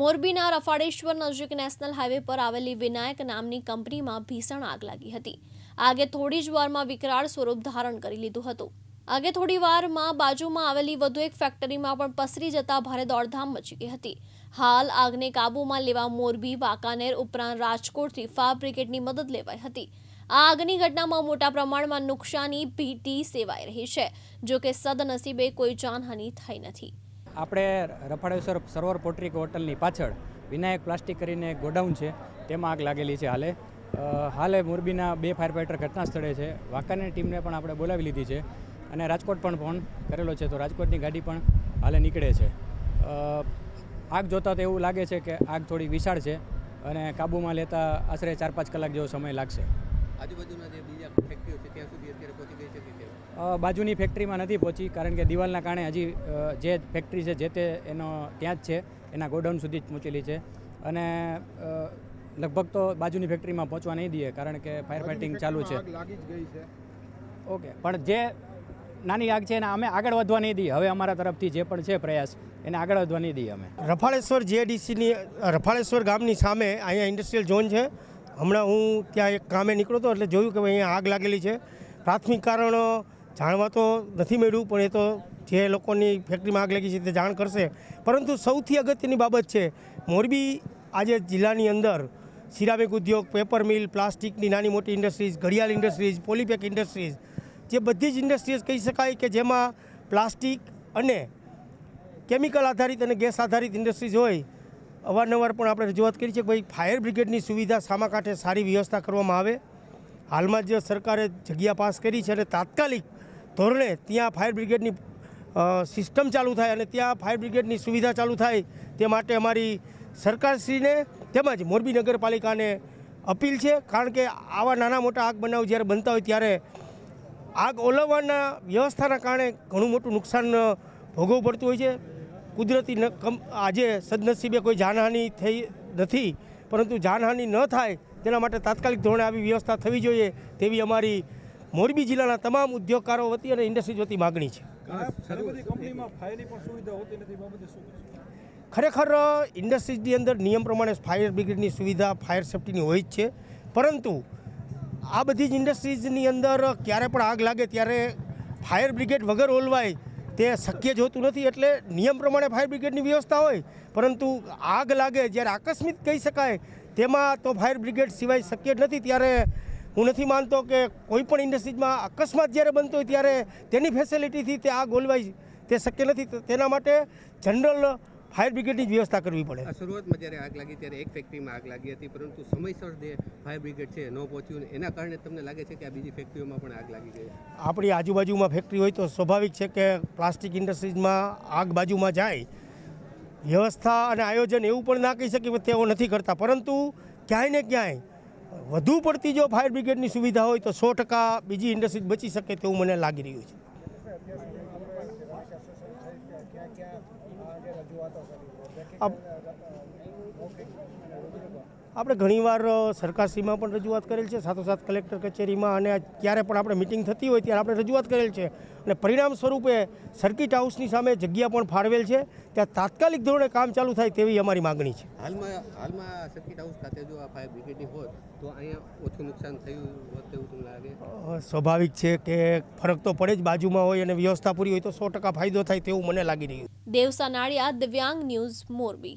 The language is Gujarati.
મોરબીના રફાડેશ્વર નજીક નેશનલ હાઈવે પર આવેલી વિનાયક નામની કંપનીમાં ભીષણ આગ લાગી હતી. આગે થોડી જ વારમાં વિકરાળ સ્વરૂપ ધારણ કરી લીધું હતું. આગે થોડી વારમાં બાજુમાં આવેલી વધુ એક ફેક્ટરીમાં પણ પસરી જતા ભારે દોડધામ મચી ગઈ હતી. હાલ આગને કાબૂમાં લેવા મોરબી, વાંકાનેર ઉપરાંત રાજકોટથી ફાયર બ્રિગેડની મદદ લેવાઈ હતી. આ આગની ઘટનામાં મોટા પ્રમાણમાં નુકસાની, ભીતી સેવાઈ રહી છે, જોકે સદનસીબે કોઈ જાનહાનિ થઈ નથી. આપણે રફાળેશ્વર સરોવર પોટ્રિક હોટલની પાછળ વિનાયક પ્લાસ્ટિક કરીને એક ગોડાઉન છે, તેમાં આગ લાગેલી છે હાલે. હાલે મોરબીના બે ફાયર ફાઇટર ઘટના સ્થળે છે. વાંકાની ટીમને પણ આપણે બોલાવી લીધી છે અને રાજકોટ પણ ફોન કરેલો છે, તો રાજકોટની ગાડી પણ હાલે નીકળે છે. આગ જોતાં તો એવું લાગે છે કે આગ થોડી વિશાળ છે અને કાબૂમાં લેતા આશરે ચાર પાંચ કલાક જેવો સમય લાગશે. આજુબાજુના જે બીજા ફેક્ટરીઓ છે, ત્યાં સુધી અત્યારે પહોંચી ગઈ છે બાજુની ફેક્ટરીમાં નથી પહોંચી કારણ કે દિવાલના કારણે હજી જે ફેક્ટરી છે જે તે એનો ત્યાં જ છે એના ગોડાઉન સુધી જ પહોંચેલી છે. અને લગભગ તો બાજુની ફેક્ટરીમાં પહોંચવા નહીં દઈએ કારણ કે ફાયર ફાઇટિંગ ચાલુ છે. ઓકે પણ જે નાની આગ છે એને અમે આગળ વધવા નહીં દઈએ. હવે અમારા તરફથી જે પણ છે પ્રયાસ એને આગળ વધવા નહીં દઈએ અમે. રફાળેશ્વર જીએડીસીની રફાળેશ્વર ગામની સામે અહીંયા ઇન્ડસ્ટ્રીયલ ઝોન છે. હમણાં હું ત્યાં એક કામે નીકળ્યો હતો એટલે જોયું કે અહીંયા આગ લાગેલી છે. પ્રાથમિક કારણ જાણવા તો નથી મળ્યું, પણ એ તો જે લોકોની ફેક્ટરીમાં આગ લાગી છે તે જાણ કરશે. પરંતુ સૌથી અગત્યની બાબત છે, મોરબી આજે જિલ્લાની અંદર સિરામિક ઉદ્યોગ, પેપર મિલ, પ્લાસ્ટિકની નાની મોટી ઇન્ડસ્ટ્રીઝ, ઘડિયાળ ઇન્ડસ્ટ્રીઝ, પોલીપેક ઇન્ડસ્ટ્રીઝ, જે બધી જ ઇન્ડસ્ટ્રીઝ કહી શકાય કે જેમાં પ્લાસ્ટિક અને કેમિકલ આધારિત અને ગેસ આધારિત ઇન્ડસ્ટ્રીઝ હોય, અવારનવાર પણ આપણે રજૂઆત કરી છે કે ભાઈ ફાયર બ્રિગેડની સુવિધા સામા કાંઠે સારી વ્યવસ્થા કરવામાં આવે. હાલમાં જ સરકારે જગ્યા પાસ કરી છે અને તાત્કાલિક ધોરણે ત્યાં ફાયર બ્રિગેડની સિસ્ટમ ચાલુ થાય અને ત્યાં ફાયર બ્રિગેડની સુવિધા ચાલુ થાય તે માટે અમારી સરકારશ્રીને તેમજ મોરબી નગરપાલિકાને અપીલ છે. કારણ કે આવા નાના મોટા આગ બનાવ જ્યારે બનતા હોય ત્યારે આગ ઓલવવાના વ્યવસ્થાના કારણે ઘણું મોટું નુકસાન ભોગવવું પડતું હોય છે. કુદરતી આજે સદનસીબે કોઈ જાનહાનિ થઈ નથી, પરંતુ જાનહાનિ ન થાય તેના માટે તાત્કાલિક ધોરણે આવી વ્યવસ્થા થવી જોઈએ તેવી અમારી મોરબી જિલ્લાના તમામ ઉદ્યોગકારો વતી અને ઇન્ડસ્ટ્રીઝ વતી માગણી છે? ખરેખર ઇન્ડસ્ટ્રીઝની અંદર નિયમ પ્રમાણે ફાયર બ્રિગેડની સુવિધા ફાયર સેફ્ટીની હોય જ છે. પરંતુ આ બધી જ ઇન્ડસ્ટ્રીઝની અંદર ક્યારે પણ આગ લાગે ત્યારે ફાયર બ્રિગેડ વગર ઓલવાય તે શક્ય જ હોતું નથી. એટલે નિયમ પ્રમાણે ફાયર બ્રિગેડની વ્યવસ્થા હોય પરંતુ આગ લાગે જ્યારે આકસ્મિક કહી શકાય તેમાં તો ફાયર બ્રિગેડ સિવાય શક્ય જ નથી. ત્યારે હું નથી માનતો કે કોઈ પણ ઇન્ડસ્ટ્રીઝમાં અકસ્માત જ્યારે બનતો હોય ત્યારે તેની ફેસિલિટીથી તે આગ ઓલવાય તે શક્ય નથી. તેના માટે જનરલ ફાયર બ્રિગેડની વ્યવસ્થા કરવી પડે. શરૂઆતમાં જ્યારે આગ લાગી ત્યારે એક ફેક્ટરીમાં આગ લાગી હતી પરંતુ સમયસર જે ફાયર બ્રિગેડ છે ન પહોંચ્યું એના કારણે તમને લાગે છે કે આ બીજી ફેક્ટરીઓમાં પણ આગ લાગી ગઈ? આપણી આજુબાજુમાં ફેક્ટરી હોય તો સ્વાભાવિક છે કે પ્લાસ્ટિક ઇન્ડસ્ટ્રીઝમાં આગ બાજુમાં જાય. વ્યવસ્થા અને આયોજન એવું પણ ના કહી શકીએ તેઓ નથી કરતા. પરંતુ ક્યાંય ને ક્યાંય વધુ પડતી જો ફાયર બ્રિગેડની સુવિધા હોય તો સો ટકા બીજી ઇન્ડસ્ટ્રી બચી શકે તેવું મને લાગી રહ્યું છે. આપ- આપણે ઘણીવાર સરકારશ્રીમાં પણ રજૂઆત કરેલ છે સાથોસાથ કલેક્ટર કચેરીમાં અને ક્યારે પણ આપણે મિટિંગ થતી હોય ત્યારે આપણે રજૂઆત કરેલ છે. અને પરિણામ સ્વરૂપે સર્કિટ હાઉસની સામે જગ્યા પણ ફાળવેલ છે. ત્યાં તાત્કાલિક ધોરણે કામ ચાલુ થાય તેવી અમારી માગણી છે. હાલમાં હાલમાં સર્કિટ હાઉસ ખાતે જો આ ફાયર બ્રિગેડની હોત તો અહીંયા ઓછું નુકસાન થયું હોત એવું તમને લાગે? સ્વાભાવિક છે કે ફરક તો પડે જ બાજુમાં હોય અને વ્યવસ્થા પૂરી હોય તો સો ટકા ફાયદો થાય તેવું મને લાગી રહ્યું છે. દેવસા નાળિયા દિવ્યાંગ ન્યૂઝ મોરબી.